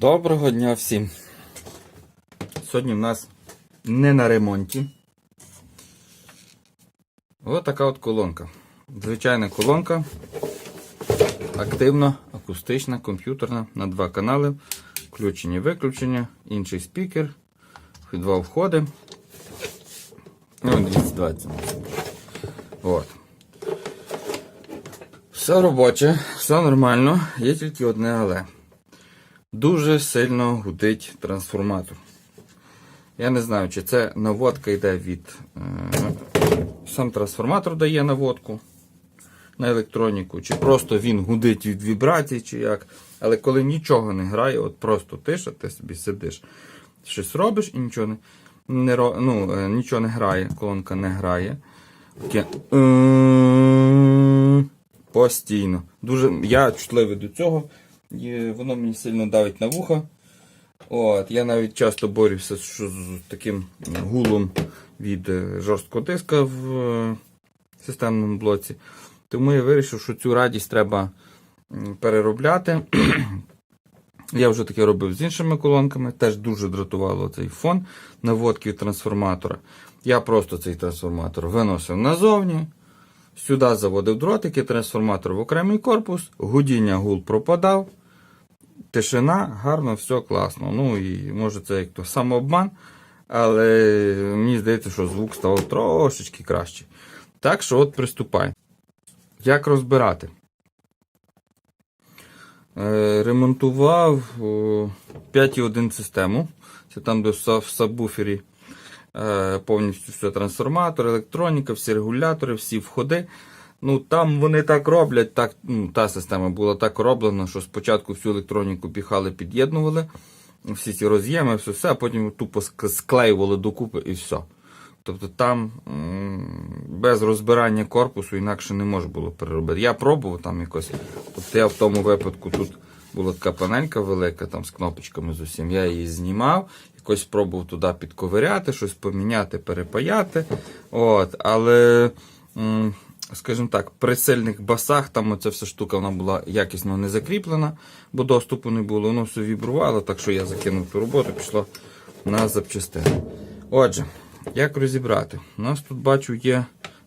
Доброго дня всім. Сьогодні в нас не на ремонті. Ось така от колонка. Звичайна колонка. Активна, акустична, комп'ютерна на два канали. Включення, виключення, інший спікер, два входи. Ну, 220. От. Все робоче, все нормально, є тільки одне але. Дуже сильно гудить трансформатор. Я не знаю, чи це наводка йде від. Е, сам трансформатор дає наводку на електроніку, чи просто він гудить від вібрацій, чи як. Але коли нічого не грає, от просто тиша, ти собі сидиш, щось робиш і нічого не, не, ну, е, нічого не грає, колонка не грає. Постійно. Дуже, я чутливий до цього. І воно мені сильно давить на вухо. От, я навіть часто борюся з, таким гулом від е, жорсткого диска в е, системному блоці. Тому я вирішив, що цю радість треба переробляти. Я вже таке робив з іншими колонками, теж дуже дратувало цей фон наводки від трансформатора. Я просто цей трансформатор виносив назовні, сюди заводив дротики, трансформатор в окремий корпус, гудіння гул пропадав, тишина, гарно, все класно. Ну і може це як то самообман, але мені здається, що звук став трошечки краще. Так що от приступай. Як розбирати? Е, ремонтував 5.1 систему. Це там, де в сабвуфері е, повністю все трансформатор, електроніка, всі регулятори, всі входи. Ну, там вони так роблять, так, ну, та система була так роблена, що спочатку всю електроніку піхали, під'єднували, всі ці роз'єми, все, все, а потім тупо склеювали докупи і все. Тобто там без розбирання корпусу інакше не можна було переробити. Я пробував там якось. Тобто я в тому випадку тут була така панелька велика, там з кнопочками з усім. Я її знімав, якось пробував туди підковиряти, щось поміняти, перепаяти. От, але, скажімо так, при сильних басах там оця вся штука вона була якісно не закріплена, бо доступу не було. Воно все вібрувало, так що я закинув ту роботу, пішло на запчастини. Отже, як розібрати? У нас тут бачу є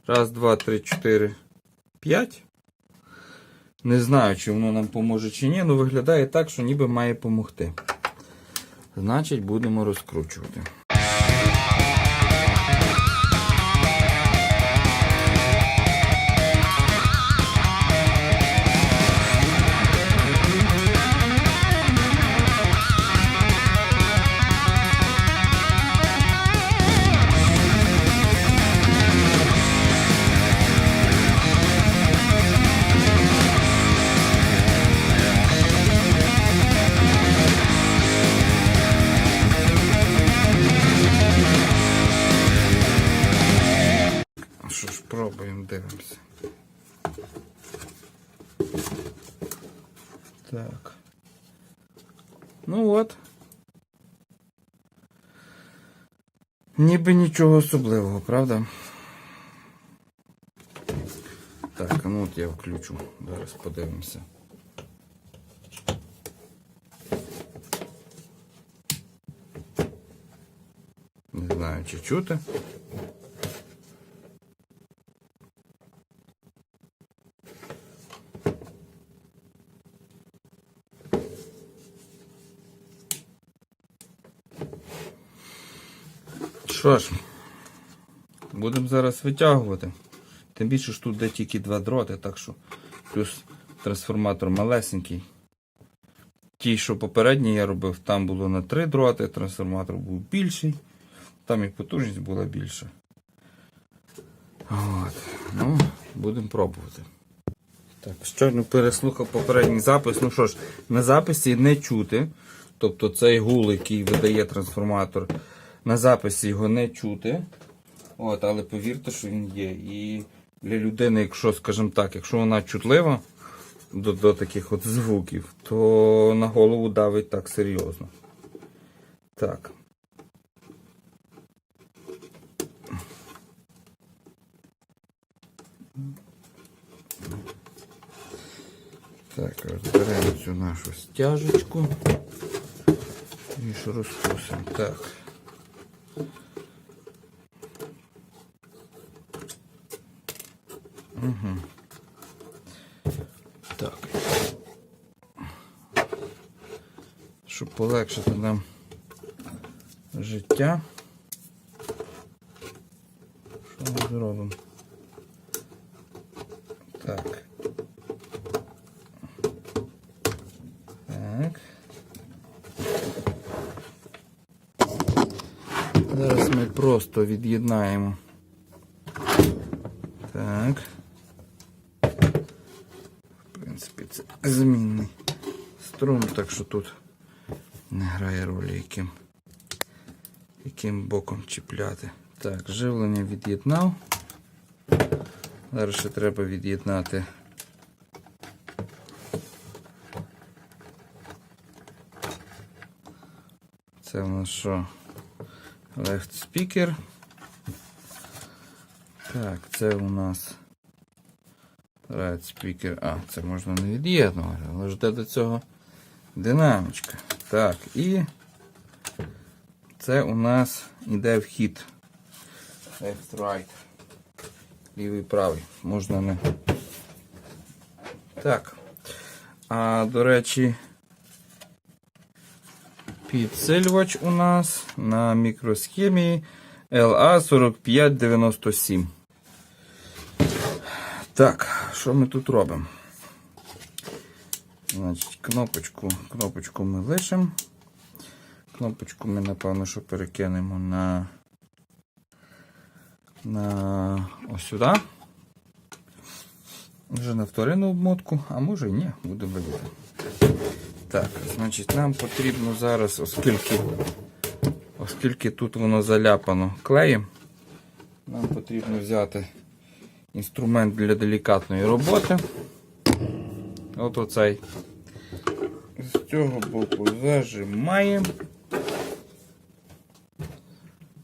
раз, два, три, чотири, п'ять. Не знаю, чи воно нам поможе чи ні, але виглядає так, що ніби має помогти. Значить, будемо розкручувати. Ніби нічого особливого, правда? Так, ну от я включу. Зараз подивимося. Не знаю, чи чути. Що ж, будемо зараз витягувати. Тим більше ж тут де тільки два дроти, так що плюс трансформатор малесенький. Ті, що попередній я робив, там було на три дроти, трансформатор був більший, там і потужність була більша. От. Ну, будемо пробувати. Так, щойно переслухав попередній запис. Ну що ж, на записі не чути. Тобто цей гул, який видає трансформатор, на записі його не чути. От, але повірте, що він є. І для людини, якщо, скажімо так, якщо вона чутлива до, до таких от звуків, то на голову давить так серйозно. Так. Так, розберемо цю нашу стяжечку. І що розкусимо. Так. Угу. Так. Щоб полегшити нам життя. Що ми зробимо? Так. Так. Зараз ми просто від'єднаємо. Так. В принципі, це змінний струм, так що тут не грає ролі, яким, яким боком чіпляти. Так, живлення від'єднав. Зараз ще треба від'єднати. Це у нас що? Left speaker. Так, це у нас right speaker. А, це можна не від'єднувати, але ж до цього динамічка. Так, і це у нас іде вхід. Left right. Лівий правий. Можна не. Так. А до речі, підсилювач у нас на мікросхемі LA4597. Так, що ми тут робимо? Значить, кнопочку, кнопочку ми лишимо. Кнопочку ми, напевно, що перекинемо на, на ось сюди. Вже на вторинну обмотку, а може і ні, буде видіти. Так, значить, нам потрібно зараз, оскільки, оскільки тут воно заляпано клеєм, нам потрібно взяти інструмент для делікатної роботи. От оцей. З цього боку зажимаємо.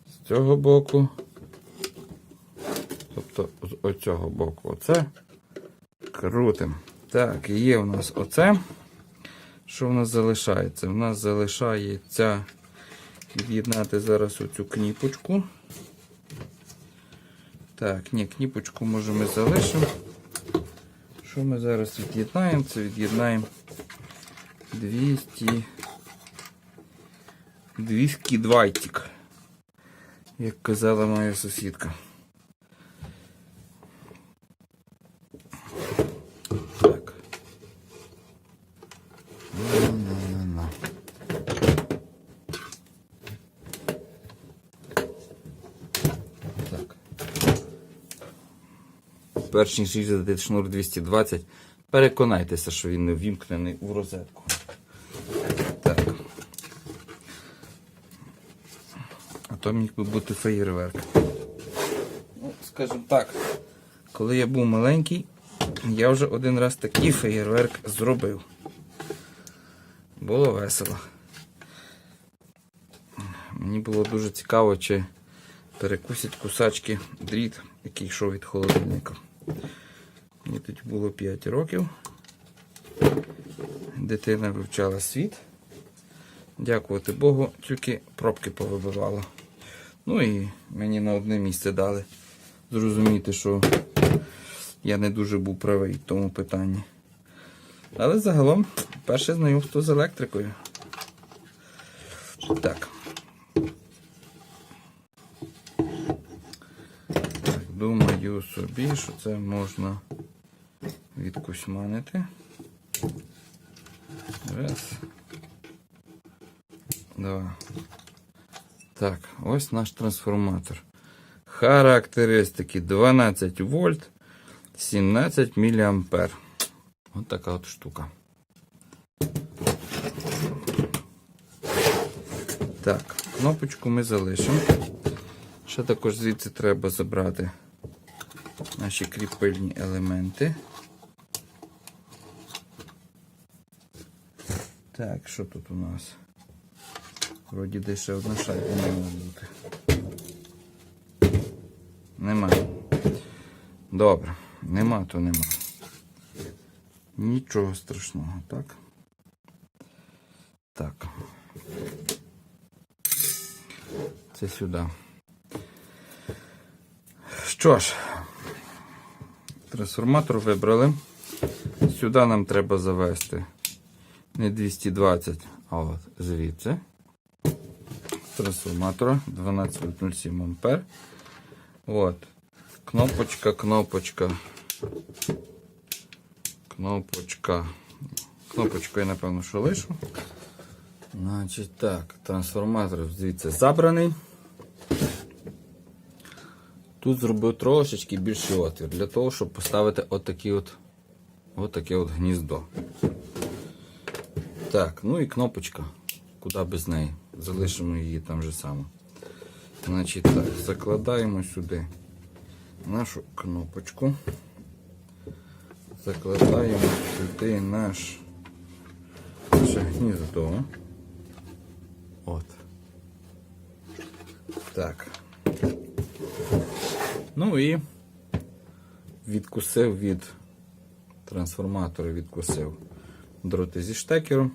З цього боку. Тобто з оцього боку оце. Крутим. Так, є у нас оце. Що в нас залишається? У нас залишається від'єднати зараз оцю кніпочку. Так, ні, кніпочку може ми залишимо. Що ми зараз від'єднаємо? Це від'єднаємо 200 200 двайтик, як казала моя сусідка. Так. На-на-на-на. Так. Перш ніж різати шнур 220, переконайтеся, що він не ввімкнений в розетку. Так. А то міг би бути феєрверк. Ну, скажімо так, коли я був маленький, я вже один раз такий феєрверк зробив. Було весело. Мені було дуже цікаво, чи перекусять кусачки дріт, який йшов від холодильника. Мені тоді було 5 років. Дитина вивчала світ. Дякувати Богу, тільки пробки повибивало. Ну і мені на одне місце дали зрозуміти, що я не дуже був правий в тому питанні. Але загалом перше знайомство з електрикою. Так. Так, думаю собі, що це можна відкусьманити. Раз. Два. Так, ось наш трансформатор. Характеристики 12 вольт, 17 міліампер. Ось така от штука. Так, кнопочку ми залишимо. Ще також звідси треба забрати наші кріпильні елементи. Так, що тут у нас? Вроді десь ще одна шайба має бути. Нема. Добре, нема, то нема. Нічого страшного, так? Так. Це сюди. Що ж, трансформатор вибрали. Сюди нам треба завести не 220, а от звідси. Трансформатора 12,07 ампер. От. Кнопочка, кнопочка. Кнопочка. Кнопочку я напевно що лишу. Значить так, трансформатор звідси забраний. Тут зробив трошечки більший отвір для того, щоб поставити отакі от, отаке от гніздо. Так, ну і кнопочка. Куди без неї. Залишимо її там же само. Значить так, закладаємо сюди нашу кнопочку. Закладаємо сюди наш наше гніздо. От. Так. Ну і відкусив від трансформатора, відкусив дроти зі штекером.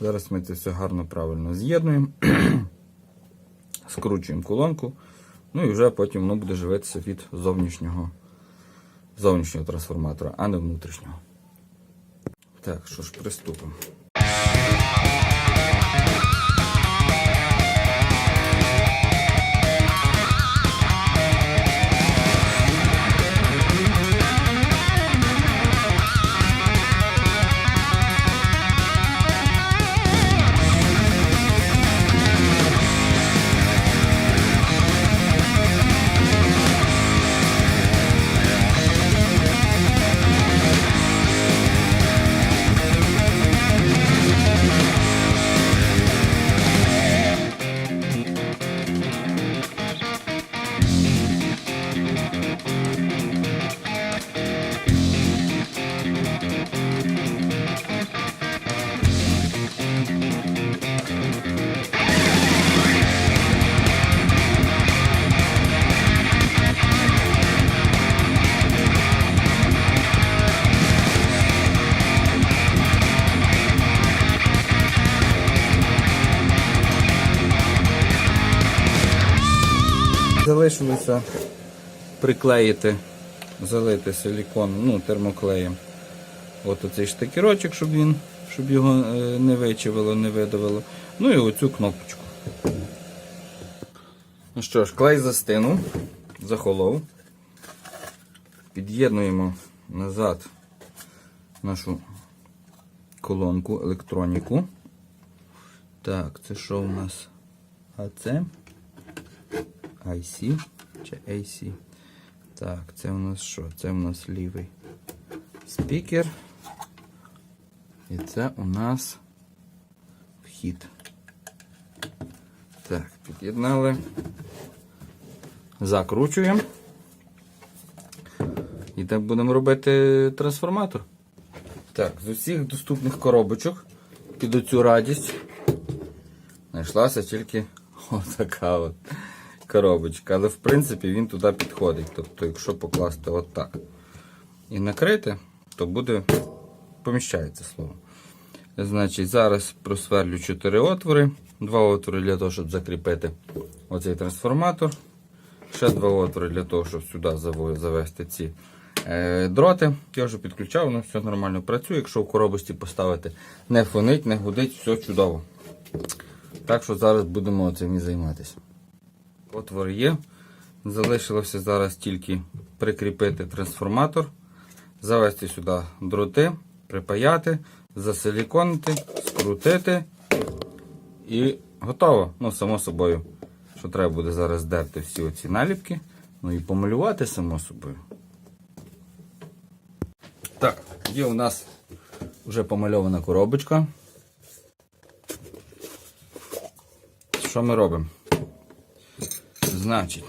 Зараз ми це все гарно правильно з'єднуємо, скручуємо колонку, ну і вже потім воно буде живитися від зовнішнього, зовнішнього трансформатора, а не внутрішнього. Так, що ж, приступимо. Залишилося приклеїти, залити силікон, ну, термоклеєм. От оцей штикерочок, щоб він, щоб його е, не вичавило, не видавило. Ну і оцю кнопочку. Ну що ж, клей застинув, захолов. Під'єднуємо назад нашу колонку, електроніку. Так, це що у нас? А це? IC чи AC. Так, це у нас що? Це у нас лівий спікер. І це у нас вхід. Так, під'єднали. Закручуємо. І так будемо робити трансформатор. Так, з усіх доступних коробочок під оцю радість знайшлася тільки отака от коробочка. Але в принципі він туди підходить. Тобто, якщо покласти отак і накрити, то буде поміщається слово. Значить, зараз просверлю 4 отвори. Два отвори для того, щоб закріпити оцей трансформатор. Ще два отвори для того, щоб сюди завести ці е, дроти. Я вже підключав, воно все нормально працює. Якщо в коробочці поставити не фонить, не гудить, все чудово. Так що зараз будемо цим і займатися. Отвор є. Залишилося зараз тільки прикріпити трансформатор, завести сюди дроти, припаяти, засиліконити, скрутити і готово. Ну, само собою, що треба буде зараз здерти всі оці наліпки, ну і помалювати само собою. Так, є у нас вже помальована коробочка. Що ми робимо? Значить,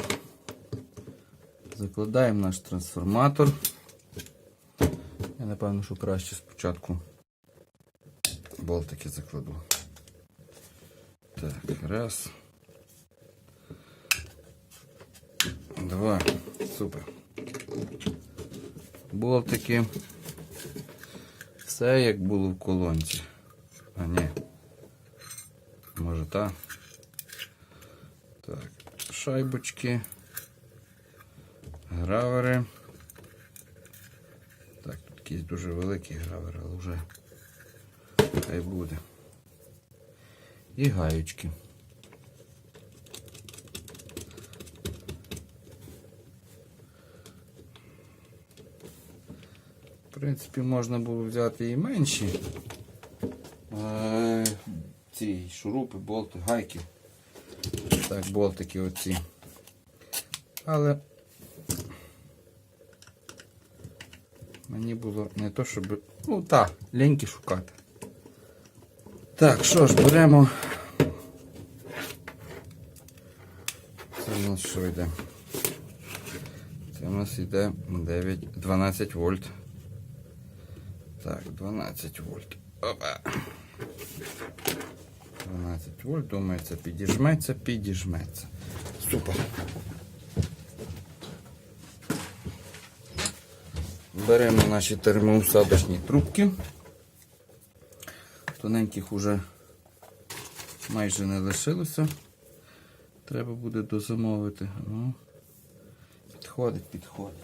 закладаємо наш трансформатор. Я напевно, що краще спочатку болтики закладу. Так, раз. Два. Супер. Болтики. Все як було в колонці. А ні. Може так. Шайбочки, гравери. Так, тут якийсь дуже великий гравер, але вже хай буде. І гаючки. В принципі, можна було взяти і менші. Е, Ці шурупи, болти, гайки. Так, болтики оці. Але мені було не то, щоб. Ну так, ліньки шукати. Так, що ж, беремо. Це у нас що йде? Це у нас йде 9, 12 вольт. Так, 12 вольт. Опа. 12 вольт, це підіжметься, підіжметься. Супер. Беремо наші термоусадочні трубки. Тоненьких уже майже не лишилося. Треба буде дозамовити. Ну, підходить, підходить.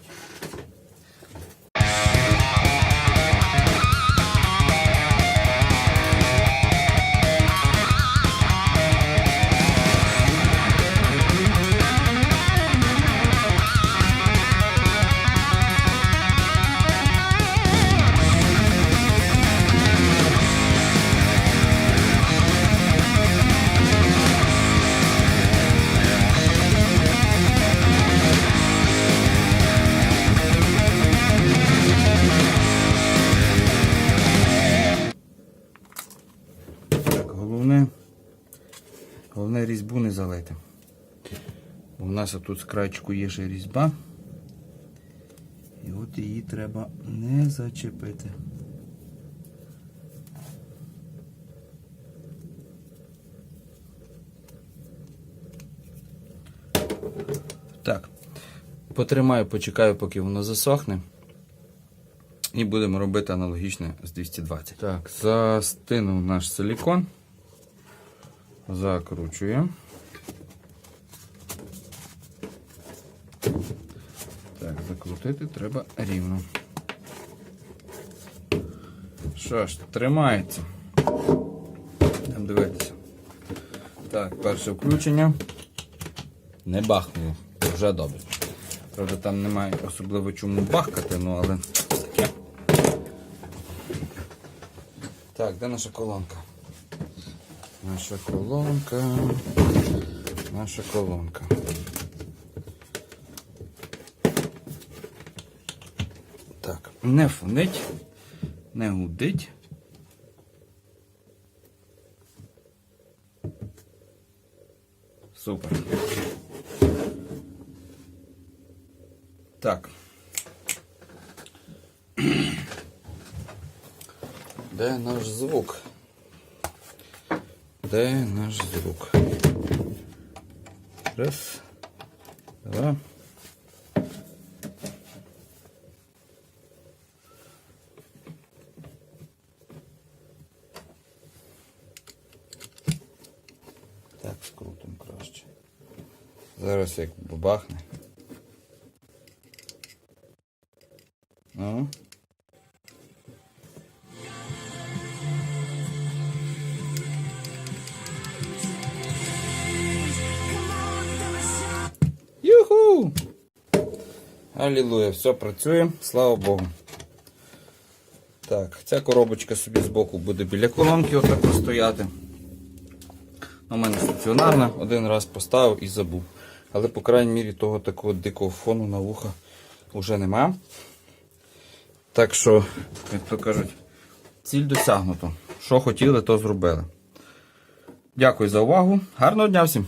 Бо тут з крайчику є ще різьба. І от її треба не зачепити. Так, потримаю, почекаю, поки воно засохне. І будемо робити аналогічне з 220. Так, застинув наш силікон. Закручуємо. Так, закрутити треба рівно. Що ж, тримається. Там дивитися. Так, перше включення. Не бахнуло. Вже добре. Правда, там немає особливо чому бахкати, ну але. Так, де наша колонка? Наша колонка. Наша колонка. Так, не фонить, не гудить. Супер. Так. Де наш звук? Де наш звук? Раз, два. Так, скрутимо краще. Зараз як бабахне. Ну. Юху! Алілуя, все працює, слава Богу. Так, ця коробочка собі збоку буде біля колонки отак стояти. У мене стаціонарна, один раз поставив і забув. Але, по крайній мірі, того такого дикого фону на вуха вже нема. Так що, як то кажуть, ціль досягнуто. Що хотіли, то зробили. Дякую за увагу. Гарного дня всім!